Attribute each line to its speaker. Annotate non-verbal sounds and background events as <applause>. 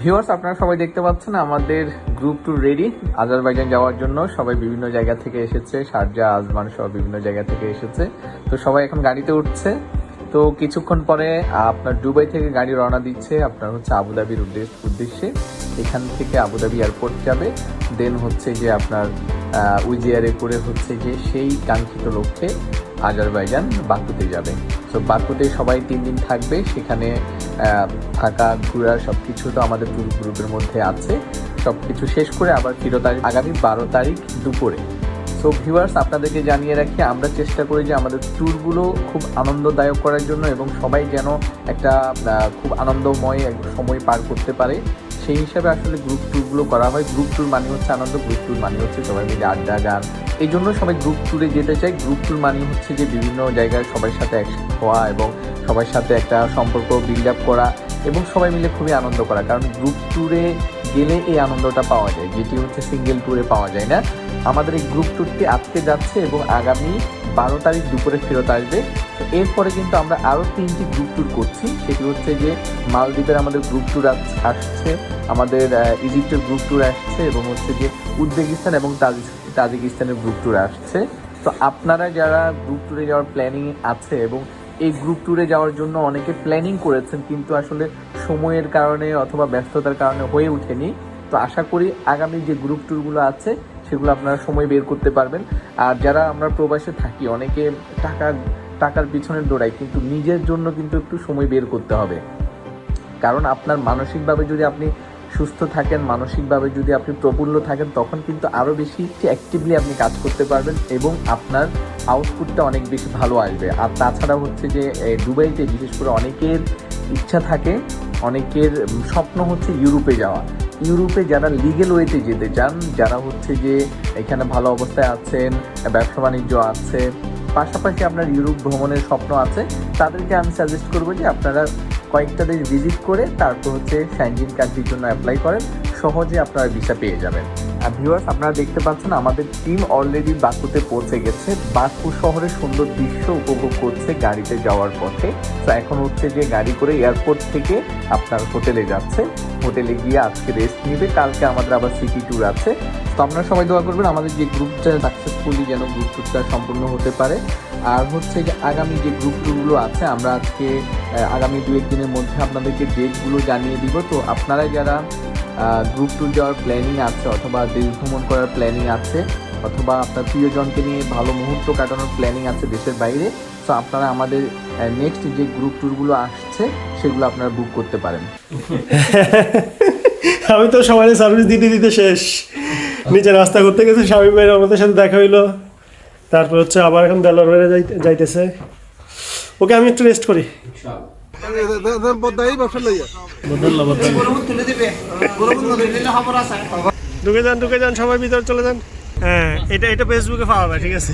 Speaker 1: Viewers আপনারা সবাই দেখতে পাচ্ছেন আমাদের গ্রুপ টু রেডি আজারবাইজান যাওয়ার জন্য সবাই বিভিন্ন জায়গা থেকে এসেছে, শারজা, আজমান সহ বিভিন্ন জায়গা থেকে এসেছে। তো সবাই এখন গাড়িতে উঠছে। তো কিছুক্ষণ পরে আপনার দুবাই থেকে গাড়ি রওনা দিচ্ছে আপনার হচ্ছে আবুধাবির উদ্দেশ্য উদ্দেশ্যে। এখান থেকে আবুধাবি এয়ারপোর্ট যাবে। দেন হচ্ছে যে আপনার উইজিয়ারে করে হচ্ছে যে সেই কাঙ্ক্ষিত লক্ষ্যে আজারবাইজান বাকুতে যাবে। তো বাকুতে সবাই তিন দিন থাকবে। সেখানে থাকা, ঘোরা সব কিছু তো আমাদের গ্রুপের মধ্যে আছে। সব কিছু শেষ করে আবার ফিরত আগামী বারো তারিখ দুপুরে। সো ভিউয়ার্স আপনাদেরকে জানিয়ে রাখি, আমরা চেষ্টা করি যে আমাদের ট্যুরগুলো খুব আনন্দদায়ক করার জন্য এবং সবাই যেন একটা খুব আনন্দময় সময় পার করতে পারে। সেই হিসাবে আসলে গ্রুপ ট্যুরগুলো করা হয়। গ্রুপ ট্যুর মানে হচ্ছে আনন্দ গ্রুপ ট্যুর মানে হচ্ছে সবাই মিলে আড্ডা, গান এই জন্য সবাই গ্রুপ ট্যুরে যেতে চায় গ্রুপ ট্যুর মানে হচ্ছে যে বিভিন্ন জায়গায় সবার সাথে একসাথে হওয়া এবং সবার সাথে একটা সম্পর্ক বিল্ড আপ করা এবং সবাই মিলে খুবই আনন্দ করা। কারণ গ্রুপ ট্যুরে গেলে এই আনন্দটা পাওয়া যায়, যেটি হচ্ছে সিঙ্গেল ট্যুরে পাওয়া যায় না। আমাদের এই গ্রুপ ট্যুরটি আজকে যাচ্ছে এবং আগামী বারো তারিখ দুপুরে ফেরত আসবে। তো এরপরে কিন্তু আমরা আরও তিনটি গ্রুপ ট্যুর করছি। সেটি হচ্ছে যে মালদ্বীপের আমাদের গ্রুপ ট্যুর আসছে, আমাদের ইজিপ্টের গ্রুপ ট্যুর আসছে এবং হচ্ছে যে উজবেকিস্তান এবং তাজিক- তাজিকিস্তানের গ্রুপ ট্যুর আসছে। তো আপনারা যারা গ্রুপ ট্যুরে যাওয়ার প্ল্যানিং আছে এবং এই গ্রুপ ট্যুরে যাওয়ার জন্য অনেকে প্ল্যানিং করেছেন কিন্তু আসলে সময়ের কারণে অথবা ব্যস্ততার কারণে হয়ে ওঠেনি। তো আশা করি আগামী যে গ্রুপ ট্যুরগুলো আছে, সেগুলো আপনারা সময় বের করতে পারবেন। আর যারা আমরা প্রবাসে থাকি, অনেকে টাকা, টাকার পিছনে দৌড়াই কিন্তু নিজের জন্য কিন্তু একটু সময় বের করতে হবে। কারণ আপনার মানসিকভাবে যদি আপনি সুস্থ থাকেন, মানসিকভাবে যদি আপনি প্রফুল্ল থাকেন, তখন কিন্তু আরও বেশি অ্যাক্টিভলি আপনি কাজ করতে পারবেন এবং আপনার আউটপুটটা অনেক বেশি ভালো আসবে। আর তাছাড়া হচ্ছে যে দুবাইতে বিশেষ করে অনেকের ইচ্ছা থাকে, অনেকের স্বপ্ন হচ্ছে ইউরোপে যাওয়া। ইউরোপে যারা লিগেল ওয়েতে যেতে চান, যারা হচ্ছে যে, এখানে ভালো অবস্থায় আছেন, ব্যবসা বাণিজ্য আছে, পাশাপাশি আপনার ইউরোপ ভ্রমণের স্বপ্ন আছে, তাদেরকে আমি সাজেস্ট করব যে আপনারা কয়েকটা দেশ ভিজিট করে তারপর হচ্ছে স্যাঞ্জিন কান্ট্রির জন্য অ্যাপ্লাই করেন, সহজে আপনারা ভিসা পেয়ে যাবেন। আর ভিউয়ার্স আপনারা দেখতে পাচ্ছেন আমাদের টিম অলরেডি বাকুতে পৌঁছে গেছে। বাকু শহরের সুন্দর দৃশ্য উপভোগ করছে গাড়িতে যাওয়ার পথে। তো এখন হচ্ছে যে গাড়ি করে এয়ারপোর্ট থেকে আপনার হোটেলে যাচ্ছে। হোটেলে গিয়ে আজকে রেস্ট নিবে। কালকে আমাদের আবার সিটি ট্যুর আছে। তো আপনারা সবাই দোয়া করবেন, আমাদের যে গ্রুপটা সাকসেসফুলি যেন গ্রুপ ট্যুরটা সম্পূর্ণ হতে পারে। আর হচ্ছে যে আগামী যে গ্রুপ ট্যুরগুলো আছে, আমরা আজকে আগামী দু একদিনের মধ্যে আপনাদেরকে ডেটগুলো জানিয়ে দিব। তো আপনারা যারা গ্রুপ ট্যুর যাওয়ার প্ল্যানিং আছে অথবা দেশ ভ্রমণ করার প্ল্যানিং আছে, অথবা আপনার প্রিয়জনকে নিয়ে ভালো মুহূর্ত কাটানোর প্ল্যানিং আছে দেশের বাইরে, তো আপনারা আমাদের নেক্সট যে গ্রুপ ট্যুরগুলো আসছে, সেগুলো আপনারা বুক করতে পারেন। <laughs>
Speaker 2: আমি তো সবাই সার্ভিস দিতে দিতে শেষ। নিচে রাস্তা করতে গেছে, স্বামী ভাইয়ের আমাদের সাথে দেখা হইল। তারপর হচ্ছে আবার এখন বেলোর বাইরে যাইতেছে। ওকে, আমি একটু রেস্ট করি। ঢুকে যান ঢুকে যান, সবাই ভিতরে চলে যান। হ্যাঁ এটা এটা ফেসবুকে পাওয়া ঠিক আছে।